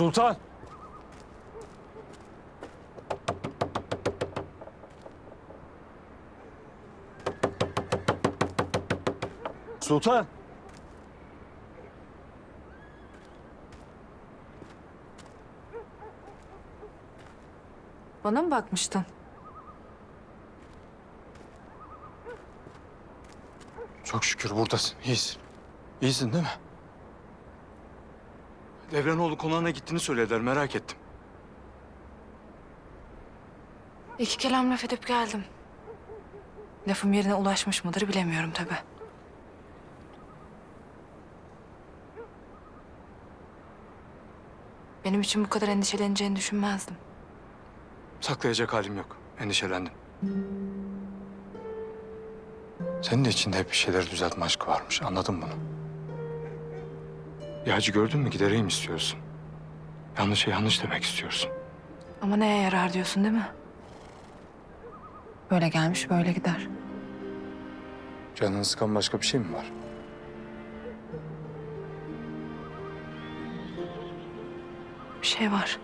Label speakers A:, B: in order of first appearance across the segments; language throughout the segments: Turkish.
A: Sultan! Sultan!
B: Bana mı bakmıştın?
A: Çok şükür buradasın. İyisin. İyisin değil mi? Devrenoğlu konağına gittiğini söylediler. Merak ettim.
B: İki kelam laf edip geldim. Lafım yerine ulaşmış mıdır bilemiyorum tabii. Benim için bu kadar endişeleneceğini düşünmezdim.
A: Saklayacak halim yok. Endişelendim. Senin de içinde hep bir şeyler düzeltme aşkı varmış. Anladım bunu. Bir acı gördün mü gidereyim istiyorsun. Yanlışa yanlış demek istiyorsun.
B: Ama neye yarar diyorsun değil mi? Böyle gelmiş böyle gider.
A: Canını sıkan başka bir şey mi var?
B: Bir şey var.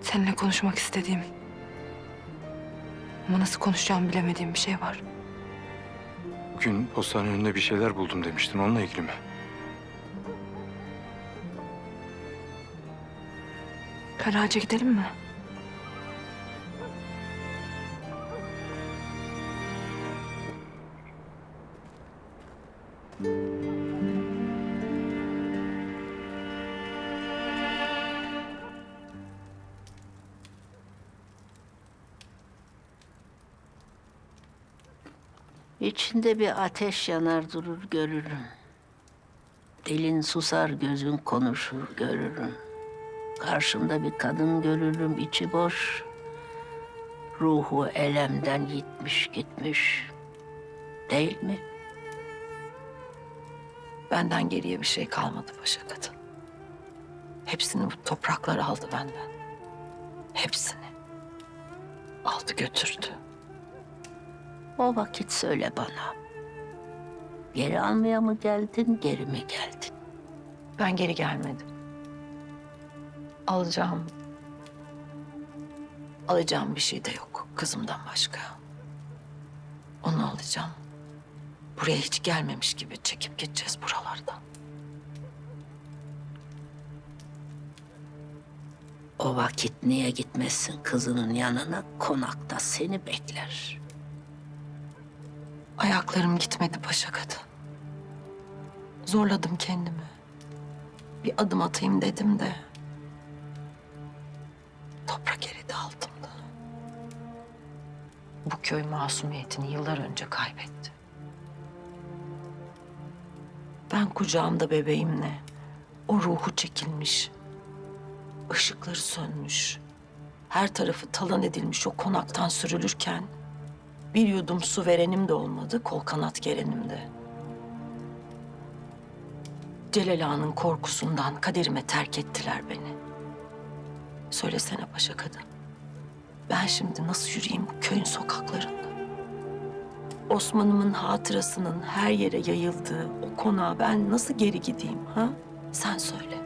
B: Seninle konuşmak istediğim. Ama nasıl konuşacağımı bilemediğim bir şey var.
A: Bugün postane önünde bir şeyler buldum demiştin. Onunla ilgili mi?
B: Beraberce gidelim mi?
C: İçinde bir ateş yanar durur görürüm. Dilin susar gözün konuşur görürüm. Karşımda bir kadın görürüm içi boş. Ruhu elemden gitmiş gitmiş. Değil mi?
D: Benden geriye bir şey kalmadı paşa kadın. Hepsini bu topraklar aldı benden. Hepsini. Aldı götürdü.
C: O vakit söyle bana. Geri almaya mı geldin, geri mi geldin?
D: Ben geri gelmedim. Alacağım... Alacağım bir şey de yok kızımdan başka. Onu alacağım. Buraya hiç gelmemiş gibi çekip gideceğiz buralardan.
C: O vakit niye gitmezsin kızının yanına? Konakta seni bekler.
D: Ayaklarım gitmedi paşa kadın. Zorladım kendimi. Bir adım atayım dedim de. Köy masumiyetini yıllar önce kaybetti. Ben kucağımda bebeğimle o ruhu çekilmiş, ışıkları sönmüş, her tarafı talan edilmiş o konaktan sürülürken bir yudum su verenim de olmadı, kol kanat gerenim de. Celal Ağa'nın korkusundan kaderime terk ettiler beni. Söylesene paşa kadın. Ben şimdi nasıl yürüyeyim bu köyün sokaklarında? Osman'ımın hatırasının her yere yayıldığı o konağa ben nasıl geri gideyim ha? Sen söyle.